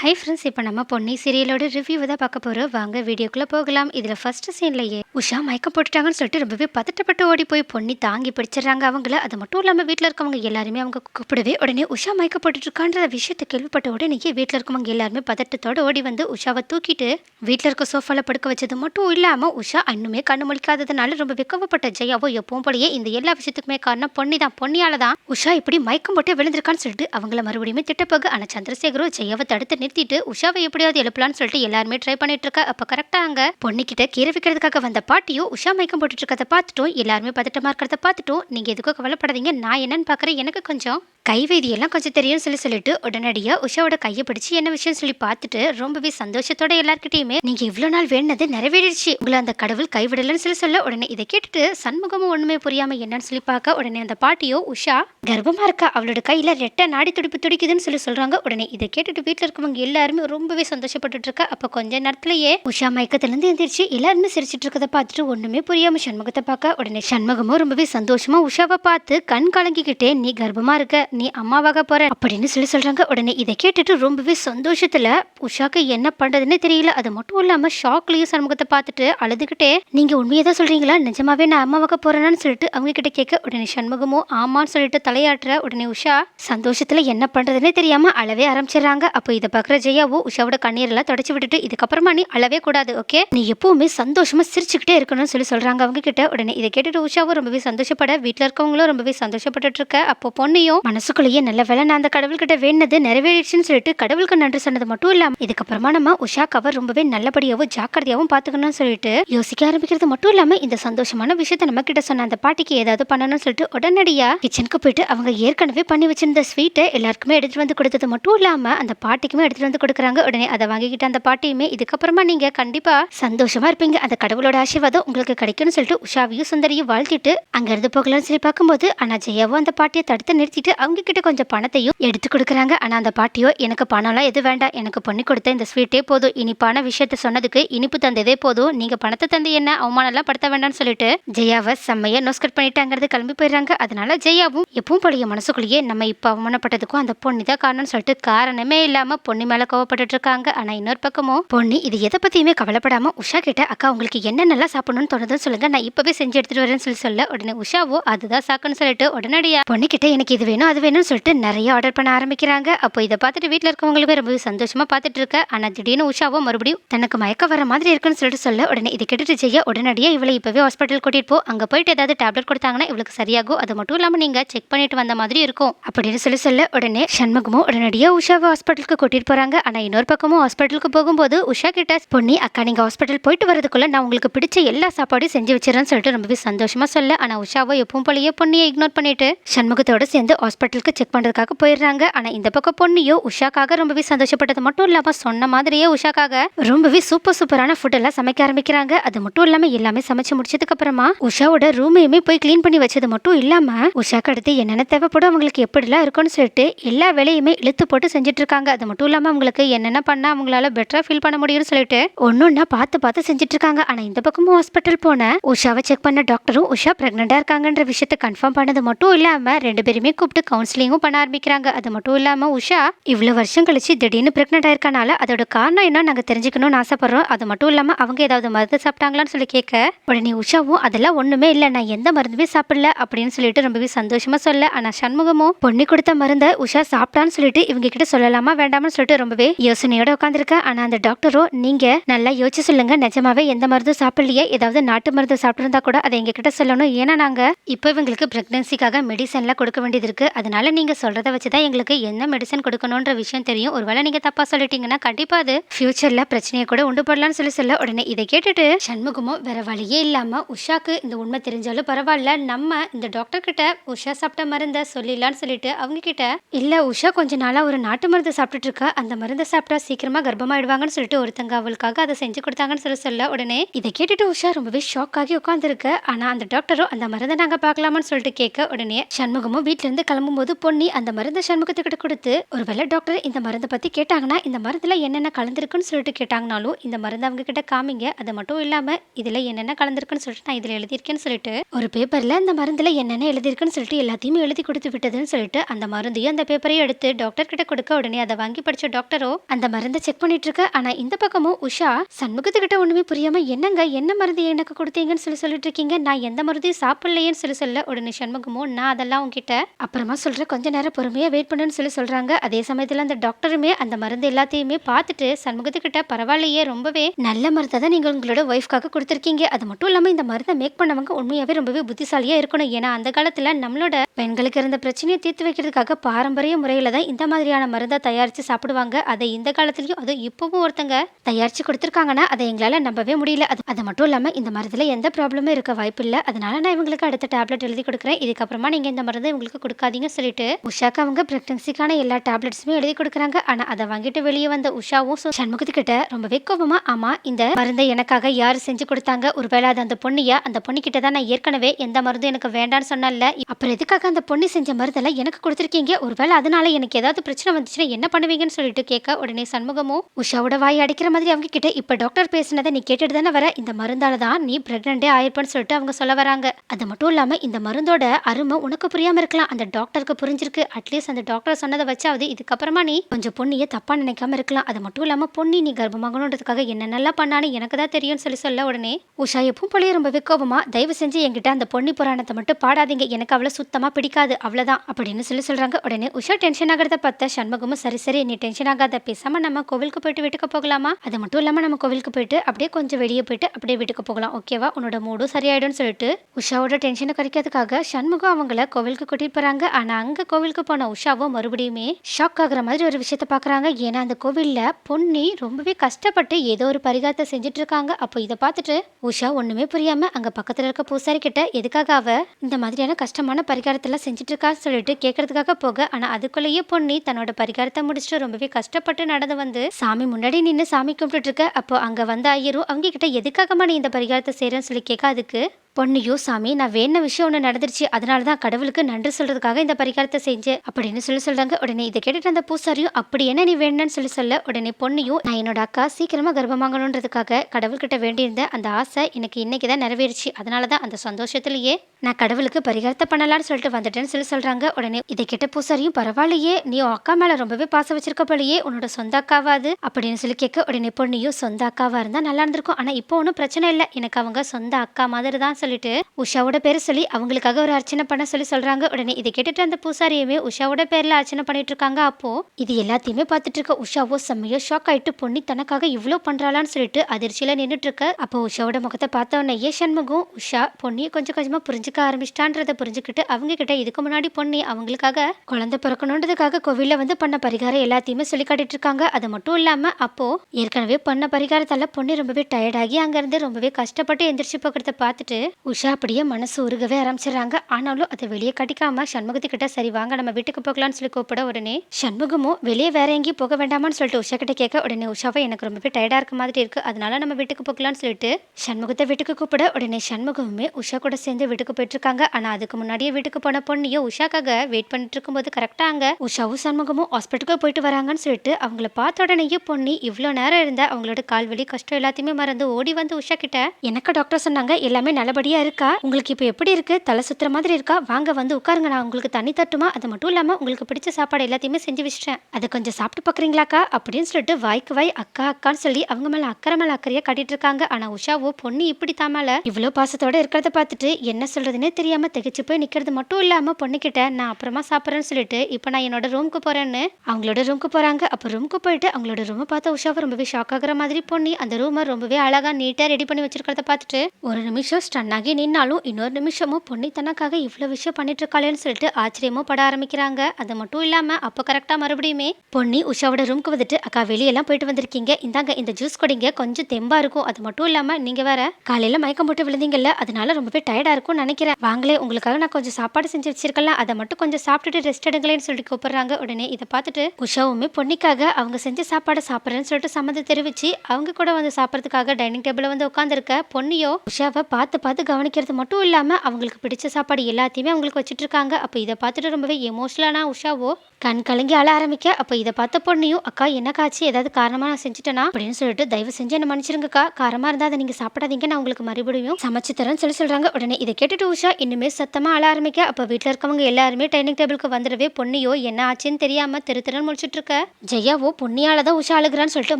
Hi friends இப்போ நம்ம Ponni சீரியலோட review தான் பார்க்க போகிறோம் வாங்க வீடியோக்குள்ளே போகலாம். இதில் ஃபஸ்ட்டு சீன்லையே உஷா மயக்கம் போட்டுட்டாங்கன்னு சொல்லிட்டு ரொம்பவே பதட்டப்பட்டு ஓடி போய் பொன்னி தாங்கி பிடிச்சிடுறாங்க அவங்கள. அது மட்டும் இல்லாமல் வீட்டில் இருக்கவங்க எல்லாருமே அவங்க கூப்பிடவே உடனே உஷா மயக்கம் போட்டுட்ருக்கான்ற விஷயத்தை கேள்விப்பட்ட உடனேயே வீட்டில் இருக்கவங்க எல்லாருமே பதட்டத்தோட ஓடி வந்து உஷாவை தூக்கிட்டு வீட்டில் இருக்க சோஃபாவில் படுக்க வச்சது மட்டும் இல்லாமல் உஷா இன்னுமே கண்ணு முழிக்காததுனால ரொம்ப வெக்கவப்பட்ட ஜெயாவோ எப்பவும் போலயே இந்த எல்லா விஷயத்துக்குமே காரணம் பொன்னி தான். பொன்னியால தான் உஷா இப்படி மயக்கம் போட்டு விழுந்திருக்கான்னு சொல்லிட்டு அவங்கள மறுபடியும் திட்டப்போக ஆனால் சந்திரசேகரோ ஜெயாவை தடுத்து நிறுத்திட்டு உஷாவை எப்படியாவது எழுப்பலான்னு சொல்லிட்டு எல்லாருமே ட்ரை பண்ணிட்டு இருக்கா. அப்போ கரெக்டாக அங்கே பொண்ணுக்கிட்ட கீரை வைக்கிறதுக்காக வந்த பாட்டியும் உஷா மயக்கம் போட்டுட்டு இருக்கிறத பார்த்துட்டோம். எல்லாருமே பதட்டமா இருக்கிறத பார்த்துட்டோம். நீங்கள் எதுக்கும் கவலைப்படாதீங்க. நான் என்னன்னு பார்க்குறேன். எனக்கு கொஞ்சம் கைவேதியெல்லாம் கொஞ்சம் தெரியும்னு சொல்லி சொல்லிட்டு உடனடியாக உஷாவோட கையை பிடிச்சி என்ன விஷயம் சொல்லி பார்த்துட்டு ரொம்பவே சந்தோஷத்தோட எல்லாருக்கிட்டையுமே நீங்கள் இவ்வளோ நாள் வேணுனது நிறைவேறிடுச்சு. உங்களை அந்த கடவுள் கைவிடலன்னு சொல்லி சொல்ல உடனே இதை கேட்டுட்டு சண்முகமும் ஒன்றுமே புரியாமல் என்னன்னு சொல்லி பார்க்க உடனே அந்த பாட்டியோ உஷா கர்ப்பமாக இருக்கா? அவளோட கையில் ரெட்டை நாடி துடிப்பு துடிக்குதுன்னு சொல்லி சொல்கிறாங்க உடனே இதை கேட்டுட்டு வீட்டில் இருக்கவங்க எல்லாருமே ரொம்பவே சந்தோஷப்பட்டுட்டு இருக்கா. அப்போ கொஞ்ச நேரத்துலயே உஷா மயக்கத்துலேருந்து எழுந்திரிச்சு எந்திரிச்சு எல்லாருமே சிரிச்சிட்டு இருக்கதை பார்த்துட்டு ஒன்றுமே புரியாமல் சண்முகத்தை பார்க்க உடனே சண்முகமும் ரொம்பவே சந்தோஷமாக உஷாவை பார்த்து கண் கலங்கிக்கிட்டே நீ கர்ப்பமாக இருக்க. நீ அம்மாவாக போற அப்படின்னு சொல்லி சொல்றாங்க. உடனே இதை கேட்டுட்டு ரொம்பவே சந்தோஷத்துல உஷாக்கு என்ன பண்றதுன்னு தெரியல. அது மட்டும் இல்லாம ஷாக்லயும் சண்முகத்தை பார்த்துட்டு அழுதுகிட்டே நீங்க உண்மையை தான் சொல்றீங்களா? நிஜமாவே நான் அம்மாவாக போறேன்னு சொல்லிட்டு அவங்க கிட்ட கேட்க உடனே சண்முகமும் ஆமான்னு சொல்லிட்டு தலையாட்டுற உடனே உஷா சந்தோஷத்துல என்ன பண்றதுன்னு தெரியாம அழவே ஆரம்பிச்சிடுறாங்க. அப்போ இதை பார்க்குற ஜெயாவும் உஷாவோட கண்ணீரெல்லாம் தொடச்சி விட்டுட்டு இதுக்கப்புறமா நீ அழவே கூடாது ஓகே? நீ எப்பவுமே சந்தோஷமா சிரிச்சுக்கிட்டே இருக்கணும்னு சொல்லி சொல்றாங்க அவங்க கிட்ட. உடனே இதை கேட்டுட்டு உஷாவும் ரொம்பவே சந்தோஷப்பட வீட்டில் இருக்கவங்களும் ரொம்பவே சந்தோஷப்பட்டுட்டு இருக்க. அப்போ பொண்ணையும் மனசுக்குள்ளேயே நல்ல வேலை நான் அந்த கடவுள்கிட்ட வேணது நிறைவேறிடுச்சுன்னு சொல்லிட்டு கடவுளுக்கு நன்றி சொன்னது மட்டும் இல்லாம இதுக்கப்புறமா நம்ம உஷாக்காவை ரொம்பவே நல்லபடியாவும் ஜாக்கிரதையாவும் பாத்துக்கணும்னு சொல்லிட்டு யோசிக்க ஆரம்பிக்கிறது மட்டும் இல்லாம இந்த சந்தோஷமான விஷயத்த நம்ம கிட்ட சொன்ன அந்த பாட்டிக்கு ஏதாவது பண்ணணும்னு சொல்லிட்டு உடனடியா கிச்சனுக்கு போயிட்டு அவங்க ஏற்கனவே பண்ணி வச்சிருந்த ஸ்வீட்டை எல்லாருக்குமே எடுத்துட்டு வந்து கொடுத்தது மட்டும் இல்லாம அந்த பாட்டிக்குமே எடுத்துட்டு வந்து கொடுக்குறாங்க. உடனே அதை வாங்கிக்கிட்ட அந்த பாட்டியுமே இதுக்கப்புறமா நீங்க கண்டிப்பா சந்தோஷமா இருப்பீங்க. அந்த கடவுளோட ஆசீர்வாதம் உங்களுக்கு கிடைக்கும்னு சொல்லிட்டு உஷாவையும் சுந்தரியும் வாழ்த்திட்டு அங்க இருந்து போகலாம்னு சொல்லி பார்க்கும்போது ஆனா ஜெயாவும் அந்த பாட்டியை தடுத்து நிறுத்திட்டு அவங்க கிட்ட கொஞ்சம் பணத்தையும் எடுத்து கொடுக்குறாங்க. ஆனால் அந்த பாட்டியோ எனக்கு பணம்லாம் எது வேண்டாம். எனக்கு பண்ணி கொடுத்த இந்த ஸ்வீட்டே போதும். இனிப்பான விஷயத்த சொன்னதுக்கு இனிப்பு தந்ததே போதும். நீங்கள் பணத்தை தந்து என்ன? அவமானம்லாம் படுத்த வேண்டாம்னு சொல்லிட்டு. ஜெயாவை செம்மையா நோஸ்கட் பண்ணிட்டாங்கிறது கிளம்பி போயிடுறாங்க. அதனால ஜெயாவும் எப்பவும் பழைய மனசுக்குள்ளேயே நம்ம இப்போ அவமானப்பட்டதுக்கும் அந்த பொண்ணு தான் காரணம்னு சொல்லிட்டு காரணமே இல்லாமல் பொண்ணு மேலே கோவப்பட்டு இருக்காங்க. ஆனால் இன்னொரு பக்கமும் பொண்ணு இது எதை பற்றியுமே கவலைப்படாமல் உஷா கிட்ட அக்கா உங்களுக்கு என்ன நல்லா சாப்பிடணும்னு தோணுதுன்னு சொல்லுங்க. நான் இப்போவே செஞ்சு எடுத்துட்டு வரேன்னு சொல்லி சொல்ல உடனே உஷாவோ அதுதான் சாக்குன்னு சொல்லிட்டு உடனடியா பொண்ணு கிட்ட எனக்கு இது வேணும் அது வேணும்னு சொல்லிட்டு நிறைய ஆர்டர் பண்ண ஆரம்பிக்கிறாங்க. அப்போ இதை பார்த்துட்டு வீட்டில் இருக்கவங்களுமே ரொம்பவே சந்தோஷமா பார்த்துட்டு இருக்க. ஆனால் திடீர்னு உஷாவும் மறுபடியும் தனக்கு மயக்க வர மாதிரி இருக்குன்னு சொல்லிட்டு சொல்ல உடனே இதை கேட்டுட்டு செய்ய உடனடியாக இவளை இப்போவே ஹாஸ்பிட்டல் கூட்டிட்டு போ. அங்கே போயிட்டு ஏதாவது டேப்லெட் கொடுத்தாங்கன்னா இவளுக்கு சரியாகும். அது மட்டும் இல்லாமல் நீங்கள் செக் பண்ணிட்டு வந்த மாதிரி இருக்கும். அப்படின்னு சொல்லி சொல்ல உடனே சண்முகமும் உடனடியாக உஷாவை ஹாஸ்பிட்டலுக்கு கூட்டிட்டு போகிறாங்க ஆனால் இன்னொரு பக்கமும் ஹாஸ்பிட்டலுக்கு போகும்போது உஷா கிட்ட பொண்ணி அக்கா நீங்கள் ஹாஸ்பிட்டல் போயிட்டு வரதுக்குள்ள நான் உங்களுக்கு பிடிச்ச எல்லா சாப்பாடும் செஞ்சு வச்சிடறேன்னு சொல்லிட்டு ரொம்பவே சந்தோஷமாக சொல்ல. ஆனால் உஷாவோ எப்பவும் போலயே பொண்ணியை இக்னோர் பண்ணிட்டு சண்முகத்தோடு சேர்ந்து ஹாஸ்பிட்டல் ஹாஸ்பிட்டலுக்கு செக் பண்ணுறதுக்காக போயிடுறாங்க. ஆனா இந்த பக்கம் பொண்ணியோ உஷாக்காக ரொம்பவே சந்தோஷப்பட்டது மட்டும் இல்லாம சொன்ன மாதிரியே உஷாக்காக ரொம்பவே சூப்பர் சூப்பரான ஃபுட் எல்லாம் சமைக்க ஆரம்பிக்கிறாங்க. அது மட்டும் இல்லாமல் எல்லாமே சமைச்சு முடிச்சதுக்கு அப்புறமா உஷாவோட ரூமையுமே போய் க்ளீன் பண்ணி வச்சது மட்டும் இல்லாமல் உஷாக்கு அடுத்து என்னென்ன தேவைப்படும் அவங்களுக்கு எப்படிலாம் இருக்கும்னு சொல்லிட்டு எல்லா வேலையுமே இழுத்து போட்டு செஞ்சுட்டு இருக்காங்க. அது மட்டும் இல்லாமல் அவங்களுக்கு என்னென்ன பண்ணா அவங்களால பெட்டரா ஃபீல் பண்ண முடியும்னு சொல்லிட்டு ஒன்னொன்னா பார்த்து பார்த்து செஞ்சுட்டு இருக்காங்க. ஆனால் இந்த பக்கமும் ஹாஸ்பிட்டல் போன உஷாவை செக் பண்ண டாக்டரும் உஷா பிரெக்னெண்டா இருக்காங்கன்ற விஷயத்த கன்ஃபார்ம் பண்ணது மட்டும் இல்லாமல் ரெண்டு பேருமே கூப்பிட்டு கவுன்சிலிங்கும் பண்ண ஆரம்பிக்கிறாங்க. அது மட்டும் இல்லாமல் உஷா இவ்வளோ வருஷம் கழிச்சு திடீர்னு ப்ரெக்னென்ட் ஆயிருக்கனால அதோட காரணம் என்ன? நாங்கள் தெரிஞ்சுக்கணும்னு ஆசைப்படுறோம். அது மட்டும் இல்லாமல் அவங்க ஏதாவது மருந்து சாப்பிட்டாங்களான்னு சொல்லி கேட்க உடனே உஷாவும் அதெல்லாம் ஒன்றுமே இல்லை. நான் எந்த மருந்துமே சாப்பிடல. அப்படின்னு சொல்லிட்டு ரொம்பவே சந்தோஷமாக சொல்ல ஆனால் சண்முகமும் பொண்ணு கொடுத்த மருந்தை உஷா சாப்பிட்டான்னு சொல்லிட்டு இவங்க கிட்ட சொல்லலாமா? வேண்டாம்னு சொல்லிட்டு ரொம்பவே யோசனையோட உட்காந்துருக்க ஆனால் அந்த டாக்டரும் நீங்கள் நல்லா யோசிச்சு சொல்லுங்க. நிஜமாவே எந்த மருந்தும் சாப்பிடலையே. ஏதாவது நாட்டு மருந்து சாப்பிட்டிருந்தா கூட அதை எங்ககிட்ட சொல்லணும். ஏன்னா நாங்கள் இப்போ இவங்களுக்கு பிரெக்னன்சிக்காக மெடிசன்லாம் கொடுக்க வேண்டியது இருக்கு. அதனால சொல்கிறத வச்சு தான் எங்களுக்கு என்ன மெடிசன் கொடுக்கணுன்ற விஷயம் தெரியும். ஒருவேளை நீங்கள் தப்பாக சொல்லிட்டீங்கன்னா கண்டிப்பாக அது ஃப்யூச்சரில் பிரச்சனையை கூட உண்டு போடலாம்னு சொல்லி சொல்ல உடனே இதை கேட்டுட்டு சண்முகமும் வேற வழியே இல்லாமல் உஷாக்கு இந்த உண்மை தெரிஞ்சாலும் பரவாயில்ல நம்ம இந்த டாக்டர் கிட்ட உஷா சாப்பிட்ட மருந்தை சொல்லிடலாம்னு சொல்லிட்டு அவங்க கிட்ட இல்லை உஷா கொஞ்ச நாளாக ஒரு நாட்டு மருந்து சாப்பிட்டுட்டு இருக்கா அந்த மருந்தை சாப்பிட்டா சீக்கிரமா கர்ப்பமாயிடுவாங்கன்னு சொல்லிட்டு ஒருத்தங்க அவளுக்காக அதை செஞ்சு கொடுத்தாங்கன்னு சொல்லி சொல்ல உடனே இதை கேட்டுட்டு உஷா ரொம்பவே ஷாக் ஆகி உட்காந்துருக்கு ஆனால் அந்த டாக்டரும் அந்த மருந்தை நாங்கள் பார்க்கலாமான்னு சொல்லிட்டு கேட்க உடனே சண்முகமும் வீட்டிலேருந்து இருந்து கிளம்பும் போது பொன்னி அந்த மருந்தை சண்முகத்துக்கிட்ட கொடுத்து ஒரு ஒருவேளை டாக்டர் இந்த மருந்தை பத்தி கேட்டாங்கன்னா இந்த மருந்துல என்னென்ன கலந்துருக்குன்னு சொல்லிட்டு கேட்டாங்கனாலும் இந்த மருந்து அவங்க கிட்ட காமிங்க. அது மட்டும் இல்லாம இதுல என்னென்ன கலந்துருக்குன்னு சொல்லிட்டு நான் இதுல எழுதியிருக்கேன்னு சொல்லிட்டு ஒரு பேப்பர்ல அந்த மருந்துல என்னென்ன எழுதியிருக்குன்னு சொல்லிட்டு எல்லாத்தையுமே எழுதி கொடுத்து விட்டதுன்னு சொல்லிட்டு அந்த மருந்தையும் அந்த பேப்பரையும் எடுத்து டாக்டர் கிட்ட கொடுக்க உடனே அதை வாங்கி படிச்ச டாக்டரோ அந்த மருந்தை செக் பண்ணிட்டு இருக்க. ஆனா இந்த பக்கமும் உஷா சண்முகத்துக்கிட்ட ஒண்ணுமே புரியாம என்னங்க என்ன மருந்து எனக்கு கொடுத்தீங்கன்னு சொல்லி சொல்லிட்டு இருக்கீங்க? நான் எந்த மருந்தையும் சாப்பிடலையேன்னு சொல்லி சொல்ல உடனே சண்முகமோ நான் அதெல்லாம் உங்ககிட்ட அப்புறமா சொல்கிற கொஞ்ச நேரம் பொறுமையாக வெயிட் பண்ணுன்னு சொல்லி சொல்கிறாங்க அதே சமயத்தில் அந்த டாக்டருமே அந்த மருந்து எல்லாத்தையுமே பார்த்துட்டு சண்முகத்துக்கிட்ட பரவாயில்லையே ரொம்பவே நல்ல மருந்தை தான் நீங்கள் உங்களோட ஒய்ஃப்காக கொடுத்துருக்கீங்க. அது மட்டும் இல்லாமல் இந்த மருந்தை மேக் பண்ணவங்க உண்மையாகவே ரொம்பவே புத்திசாலியாக இருக்கணும். ஏன்னா அந்த காலத்தில் நம்மளோட பெண்களுக்கு இருந்த பிரச்சனையை தீர்த்து வைக்கிறதுக்காக பாரம்பரிய முறையில் தான் இந்த மாதிரியான மருந்தை தயாரித்து சாப்பிடுவாங்க. அதை இந்த காலத்துலேயும் அது இப்போவும் ஒருத்தங்க தயாரித்து கொடுத்துருக்காங்கன்னா அதை எங்களால் நம்பவே முடியல. அது அது மட்டும் இல்லாமல் இந்த மருந்தில் எந்த ப்ராப்ளமும் இருக்க வாய்ப்பு இல்லை அதனால நான் இவங்களுக்கு அடுத்த டேப்லெட் எழுதி கொடுக்குறேன். இதுக்கப்புறமா நீங்கள் இந்த மருந்து இவங்களுக்கு கொடுக்காதீங்க. சொல்லிட்டு உஷாக்கு அவங்க பிரெக்னன்சிக்கான எல்லா டேப்லெட்ஸுமே எழுதி கொடுக்குறாங்க. ஆனா அதை வாங்கிட்டு வெளியே வந்த உஷாவும் சண்முகத்து சண்முகத்துக்கிட்ட ரொம்பவே கோபமா ஆமா இந்த மருந்தை எனக்காக யார் செஞ்சு கொடுத்தாங்க? ஒருவேளை அது அந்த பொண்ணியா? அந்த பொண்ணு கிட்ட தான் நான் ஏற்கனவே எந்த மருந்தும் எனக்கு வேண்டாம்னு சொன்னல அப்புறம் எதுக்காக அந்த பொண்ணு செஞ்ச மருந்தெல்லாம் எனக்கு கொடுத்துருக்கீங்க? ஒருவேளை அதனால எனக்கு ஏதாவது பிரச்சனை வந்துச்சுன்னா என்ன பண்ணுவீங்கன்னு சொல்லிட்டு கேட்க உடனே சண்முகமும் உஷாவோட வாய் அடிக்கிற மாதிரி அவங்க கிட்ட இப்ப டாக்டர் பேசினதை நீ கேட்டுட்டு தானே வர? இந்த மருந்தால தான் நீ பிரெக்னண்டே ஆயிருப்பேன்னு சொல்லிட்டு அவங்க சொல்ல வராங்க. அது மட்டும் இல்லாம இந்த மருந்தோட அருமை உனக்கு புரியாம இருக்கலாம். அந்த டாக்டர் டாக்டருக்கு புரிஞ்சிருக்கு. அட்லீஸ்ட் அந்த டாக்டர் சொன்னதை வச்சாவது இதுக்கப்புறமா நீ கொஞ்சம் பொண்ணியை தப்பா நினைக்காம இருக்கலாம். அது மட்டும் இல்லாம பொன்னி நீ கர்ப்பமாகணுன்றதுக்காக என்னென்னலாம் பண்ணான்னு எனக்கு தான் தெரியும்னு சொல்லி சொல்ல உடனே உஷா எப்பவும் போலயே ரொம்ப கோபமா தயவு செஞ்சு என்கிட்ட அந்த பொன்னி புராணத்தை மட்டும் பாடாதீங்க. எனக்கு அவளை சுத்தமா பிடிக்காது. அவ்வளவுதான். அப்படின்னு சொல்லி சொல்றாங்க. உடனே உஷா டென்ஷன் ஆகிறத பார்த்த. சண்முகமும் சரி சரி நீ டென்ஷன் ஆகாத. பேசாம நம்ம கோவிலுக்கு போயிட்டு வீட்டுக்கு போகலாமா? அது மட்டும் இல்லாம நம்ம கோவிலுக்கு போயிட்டு அப்படியே கொஞ்சம் வெளியே போயிட்டு அப்படியே வீட்டுக்கு போகலாம். ஓகேவா உன்னோட மூடும் சரியாயிடும்னு சொல்லிட்டு உஷாவோட டென்ஷனை குறைக்கிறதுக்காக சண்முகம் அவங்கள கோவிலுக்கு கூட்டிட்டு போறாங்க. ஆனால் அங்கே கோவிலுக்கு போன உஷாவும் மறுபடியுமே ஷாக் ஆகுற மாதிரி ஒரு விஷயத்த பார்க்குறாங்க ஏன்னா அந்த கோவில்ல பொன்னி ரொம்பவே கஷ்டப்பட்டு ஏதோ ஒரு பரிகாரத்தை செஞ்சுட்டு இருக்காங்க. அப்போ இதை பார்த்துட்டு உஷா ஒன்றுமே புரியாமல் அங்கே பக்கத்தில் இருக்க பூசாரி கிட்ட எதுக்காக அவ இந்த மாதிரியான கஷ்டமான பரிகாரத்தெல்லாம் செஞ்சுட்டு இருக்கான்னு சொல்லிட்டு கேட்கறதுக்காக போக. ஆனால் அதுக்குள்ளேயே பொன்னி தன்னோட பரிகாரத்தை முடிச்சுட்டு ரொம்பவே கஷ்டப்பட்டு நடந்து வந்து சாமி முன்னாடி நின்று சாமி கும்பிட்டுட்டு இருக்க. அப்போ அங்கே வந்த ஐயரும் அவங்க கிட்ட எதுக்காகமா நீ இந்த பரிகாரத்தை செய்கிறேன்னு சொல்லி கேட்க அதுக்கு பொண்ணையோ சாமி நான் வேண விஷயம் ஒன்று நடந்துருச்சு அதனால தான் கடவுளுக்கு நன்றி சொல்றதுக்காக இந்த பரிகாரத்தை செஞ்சேன். அப்படின்னு சொல்லி சொல்றாங்க. உடனே இதை கேட்டுட்டு அந்த பூசாரியும் அப்படி என்ன நீ வேணும்னு சொல்லி சொல்ல? உடனே பொண்ணையும் நான் என்னோட அக்கா சீக்கிரமா கர்ப்பமாகணுன்றதுக்காக கடவுள்கிட்ட வேண்டியிருந்த அந்த ஆசை எனக்கு இன்னைக்கு தான் நிறைவேறிச்சு. அதனால தான் அந்த சந்தோஷத்திலேயே நான் கடவுளுக்கு பரிகாரத்தை பண்ணலாம்னு சொல்லிட்டு வந்துட்டேன்னு சொல்லி சொல்கிறாங்க உடனே இதை கேட்ட பூசாரியும் பரவாயில்லையே. நீ அக்கா மேலே ரொம்பவே பாசம் வச்சிருக்க போலயே. உன்னோட சொந்த அக்காவாது. அப்படின்னு சொல்லி கேட்க உடனே பொண்ணியும் சொந்த அக்காவாக இருந்தால் நல்லா இருந்திருக்கும். ஆனால் இப்போ ஒன்றும் பிரச்சனை இல்லை. எனக்கு அவங்க சொந்த அக்கா மாதிரி தான் சொல்லிட்டு உஷாவோட பேர் சொல்லி அவங்களுக்காக ஒரு அர்ச்சனை பண்ண சொல்லி சொல்கிறாங்க உடனே இதை கேட்டுட்டு அந்த பூசாரியுமே உஷாவோட பேரில் அர்ச்சனை பண்ணிட்டு இருக்காங்க. அப்போது இது எல்லாத்தையுமே பார்த்துட்டு இருக்க. உஷாவோ செம்மையோ ஷாக் ஆயிட்டு பொண்ணி தனக்காக இவ்வளோ பண்ணுறாளான்னு சொல்லிட்டு அதிர்ச்சியில் நின்றுட்டு இருக்க. அப்போ உஷாவோட முகத்தை பார்த்த உடனே சண்முகம் உஷா பொண்ணியை கொஞ்சம் கொஞ்சமாக புரிஞ்சு புரிஞ்சுக்க ஆரம்பிச்சிட்டான்றதை புரிஞ்சுக்கிட்டு அவங்க கிட்ட இதுக்கு முன்னாடி பொண்ணு அவங்களுக்காக குழந்தை பிறக்கணுன்றதுக்காக கோவிலில் வந்து பண்ண பரிகாரம் எல்லாத்தையுமே சொல்லி காட்டிட்டு இருக்காங்க அது மட்டும் இல்லாமல் அப்போ ஏற்கனவே பண்ண பரிகாரத்தால பொண்ணு ரொம்பவே டயர்டாகி அங்கேருந்து ரொம்பவே கஷ்டப்பட்டு எந்திரிச்சு போகிறத பார்த்துட்டு உஷா அப்படியே மனசு உருகவே ஆரம்பிச்சிடுறாங்க. ஆனாலும் அதை வெளியே கட்டிக்காம சண்முகத்துக்கிட்ட சரி வாங்க நம்ம வீட்டுக்கு போகலாம்னு சொல்லி கூப்பிட உடனே சண்முகமும் வெளியே வேற எங்கேயும் போக வேண்டாமான்னு சொல்லிட்டு உஷா கிட்ட கேட்க உடனே உஷாவை எனக்கு ரொம்பவே டயர்டா இருக்க மாதிரி இருக்கு. அதனால நம்ம வீட்டுக்கு போகலாம்னு சொல்லிட்டு சண்முகத்தை வீட்டுக்கு கூப்பிட உடனே சண்முகமுமே உஷா கூட சேர்ந்து வீட்டுக்கு போயிட்டுருக்காங்க. ஆனால் ஆனா அதுக்கு முன்னாடியே வீட்டுக்கு போன பொண்ணையும் உஷாக்காக வெயிட் பண்ணிட்டு இருக்கும்போது கரெக்டாக அங்கே உஷாவும் சண்முகமும் ஹாஸ்பிட்டலுக்கு போயிட்டு வராங்கன்னு சொல்லிட்டு அவங்கள பார்த்த உடனேயே பொண்ணி இவ்வளோ நேரம் இருந்த அவங்களோட கால் வலி கஷ்டம் எல்லாத்தையுமே மறந்து ஓடி வந்து உஷா கிட்ட எனக்கு டாக்டர் சொன்னாங்க? எல்லாமே நல்லபடியாக இருக்கா? உங்களுக்கு இப்போ எப்படி இருக்கு? தலை சுத்துற மாதிரி இருக்கா? வாங்க வந்து உட்காருங்க. நான் உங்களுக்கு தண்ணி தட்டுமா? அது மட்டும் இல்லாமல் உங்களுக்கு பிடிச்ச சாப்பாடு எல்லாத்தையுமே செஞ்சு வச்சிட்டேன். அதை கொஞ்சம் சாப்பிட்டு பார்க்குறீங்களாக்கா? அப்படின்னு சொல்லிட்டு வாய்க்கு வாய் அக்கா அக்கான்னு சொல்லி அவங்க மேலே அக்கறை மேலே அக்கறையாக காட்டிட்டு இருக்காங்க. ஆனால் உஷாவோ பொண்ணு இப்படி தான் மேலே இவ்வளோ பாசத்தோட இருக்கிறத பார்த்துட்டு என்ன சொல்றதுன்னே தெரியாம திகைச்சு போய் நிக்கிறது மட்டும் இல்லாம பொண்ணுக்கிட்ட நான் அப்புறமா சாப்பிட்றேன்னு சொல்லிட்டு இப்போ நான் என்னோட ரூமுக்கு போறேன்னு அவங்களோட ரூமுக்கு போறாங்க. அப்போ ரூமுக்கு போயிட்டு அவங்களோட ரூமை பார்த்த உஷாவை ரொம்பவே ஷாக் ஆகிற மாதிரி பொண்ணி அந்த ரூமை ரொம்பவே அழகா நீட்டாக ரெடி பண்ணி வச்சிருக்கிறத பார்த்துட்டு ஒரு நிமிஷம் ஸ்டன் ஆகி நின்னாலும் இன்னொரு நிமிஷமும் பொண்ணி தனக்காக இவ்வளோ விஷயம் பண்ணிட்டு இருக்காளேன்னு சொல்லிட்டு ஆச்சரியமும் பட ஆரம்பிக்கிறாங்க. அது மட்டும் இல்லாம அப்போ கரெக்டா மறுபடியுமே பொன்னி உஷாவோட ரூமுக்கு வந்துட்டு அக்கா வெளியெல்லாம் போயிட்டு வந்திருக்கீங்க. இந்தாங்க இந்த ஜூஸ் குடிங்க. கொஞ்சம் தெம்பாக இருக்கும். அது மட்டும் இல்லாம நீங்க வேற காலையில மயக்கம் போட்டு விழுந்தீங்கல்ல. அதனால ரொம்பவே டயர்டாக இருக்கும்னு நினைக்கிறேன் நினைக்கிறேன். வாங்களே உங்களுக்காக நான் கொஞ்சம் சாப்பாடு செஞ்சு வச்சிருக்கலாம் அதை மட்டும் கொஞ்சம் சாப்பிட்டுட்டு ரெஸ்ட் எடுங்களேன்னு சொல்லிட்டு கூப்பிடுறாங்க. உடனே இதை பார்த்துட்டு உஷாவுமே பொன்னிக்காக அவங்க செஞ்ச சாப்பாடை சாப்பிட்றேன்னு சொல்லிட்டு சம்மந்தம் தெரிவிச்சு அவங்க கூட வந்து சாப்பிட்றதுக்காக டைனிங் டேபிளில் வந்து உட்காந்துருக்க பொன்னியோ உஷாவை பார்த்து பார்த்து கவனிக்கிறது மட்டும் இல்லாமல் அவங்களுக்கு பிடிச்ச சாப்பாடு எல்லாத்தையுமே அவங்களுக்கு வச்சுட்டு இருக்காங்க அப்போ இதை பார்த்துட்டு ரொம்பவே எமோஷனலான உஷாவோ கண் கலங்கி அழ ஆரம்பிக்க அப்போ இதை பார்த்த பொண்ணையும் அக்கா என்ன காய்ச்சி? ஏதாவது காரணமா நான் செஞ்சுட்டேனா? அப்படின்னு சொல்லிட்டு தயவு செஞ்சு என்ன மன்னிச்சிருங்கக்கா. காரமா இருந்தா அதை நீங்க சாப்பிடாதீங்க நான் உங்களுக்கு மறுபடியும் சமைச்சு தரேன்னு சொல்லி சொல்றாங்க. உடனே இதை கேட்டுட்டு உஷா இன்னுமே சத்தமாக அழ ஆரம்பிக்க? அப்போ வீட்டில் இருக்கவங்க எல்லாருமே டைனிங் டேபிளுக்கு வந்துடவே பொண்ணியோ என்ன ஆச்சுன்னு தெரியாமல் தெரு திறன் முடிச்சுட்டு இருக்க ஜெயாவோ பொன்னியால தான் உஷா அழுகிறான்னு சொல்லிட்டு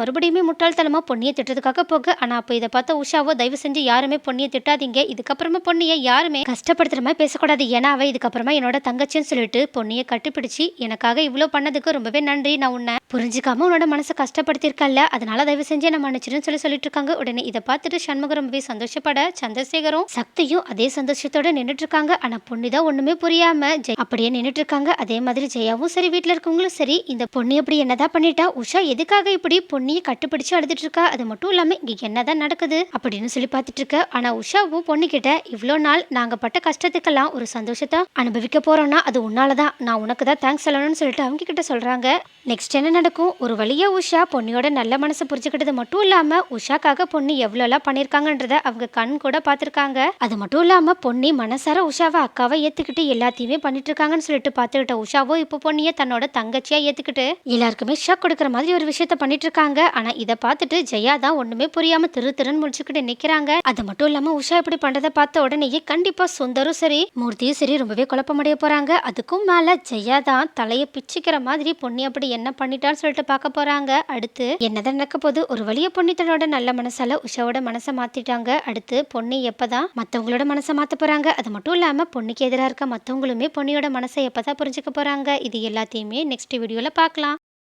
மறுபடியுமே முட்டாள்தனமாக பொன்னியை திட்டத்துக்காக போக. ஆனால் அப்போ இதை பார்த்த உஷாவோ தயவு செஞ்சு யாருமே பொன்னியை திட்டாதீங்க. இதுக்கப்புறமா பொன்னியை யாருமே கஷ்டப்படுத்துற மாதிரி பேசக்கூடாது. ஏன்னா அவ இதுக்கப்புறமா என்னோட தங்கச்சின்னு சொல்லிட்டு பொன்னியை கட்டிப்பிடிச்சு எனக்காக இவ்வளோ பண்ணதுக்கு ரொம்பவே நன்றி. நான் உன்னை புரிஞ்சுக்காம உன்னோட மனசை கஷ்டப்படுத்தியிருக்கல அதனால தயவு செஞ்சு என்ன மன்னிச்சிருன்னு சொல்லி சொல்லிட்டு இருக்காங்க உடனே இதை பார்த்துட்டு சண்முகம் ரொம்பவே சந்தோஷப்பட சந்திரசேகரும் சக்தியும் அதே சந்தோஷத்தோட நின்றுட்டு இருக்காங்க ஆனா பொண்ணு தான் ஒண்ணுமே புரியாம ஜெய் அப்படியே நின்றுட்டு இருக்காங்க அதே மாதிரி ஜெயாவும் சரி வீட்டில் இருக்கவங்களும் சரி இந்த பொண்ணு இப்படி என்னதான் பண்ணிட்டா உஷா எதுக்காக இப்படி பொண்ணியை கட்டுப்பிடிச்சு அழுதுட்டு இருக்கா அது மட்டும் இல்லாம இங்க என்னதான் நடக்குது? அப்படின்னு சொல்லி பார்த்துட்டு இருக்க ஆனா உஷாவும் பொண்ணு கிட்ட இவ்வளோ நாள் நாங்க பட்ட கஷ்டத்துக்கெல்லாம் ஒரு சந்தோஷத்தை அனுபவிக்க போறோம்னா அது உன்னாலதான். நான் உனக்கு தான் தேங்க்ஸ் சொல்லணும்னு சொல்லிட்டு அவங்க கிட்ட சொல்றாங்க. நெக்ஸ்ட் என்ன நடக்கும்? ஒரு வழியாக உஷா பொன்னியோட நல்ல மனசை புரிஞ்சுக்கிட்டது மட்டும் இல்லாமல் உஷாக்காக பொண்ணு எவ்வளோலாம் பண்ணியிருக்காங்கன்றத அவங்க கண் கூட பார்த்துருக்காங்க. அது மட்டும் இல்லாமல் பொன்னி மனசார உஷாவை அக்காவை ஏத்துக்கிட்டு எல்லாத்தையுமே பண்ணிட்டு இருக்காங்கன்னு சொல்லிட்டு பார்த்துக்கிட்ட உஷாவோ இப்போ பொன்னியை தன்னோட தங்கச்சியாக ஏற்றுக்கிட்டு எல்லாருக்குமே ஷாக் கொடுக்குற மாதிரி ஒரு விஷயத்த பண்ணிட்டு இருக்காங்க ஆனால் இதை பார்த்துட்டு ஜெயா தான் ஒண்ணுமே புரியாமல் திரு திருன்னு முடிச்சுக்கிட்டு நிற்கிறாங்க அது மட்டும் இல்லாமல் உஷா இப்படி பண்ணுறதை பார்த்த உடனேயே கண்டிப்பாக சுந்தரும் சரி மூர்த்தியும் சரி ரொம்பவே குழப்பமடைய போறாங்க. அதுக்கும் மேலே ஜெயா தான் தலையை பிச்சுக்கிற மாதிரி பொன்னி அப்படி என்ன தான் சொல்லிட்டு பார்க்க போறாங்க. அடுத்து என்னதான் நடக்க போகுது? ஒரு வழிய பொன்னி தன்னோட நல்ல மனசால உஷாவோட மனசை மாத்திட்டாங்க. அடுத்து பொன்னி எப்பதான் மத்தவங்களோட மனசை மாத்த போறாங்க? அது மட்டும் இல்லாம பொண்ணுக்கு எதிராக இருக்க மத்தவங்களுமே பொன்னியோட மனசை எப்பதான் புரிஞ்சுக்க போறாங்க? இது எல்லாத்தையுமே நெக்ஸ்ட் வீடியோல பார்க்கலாம்.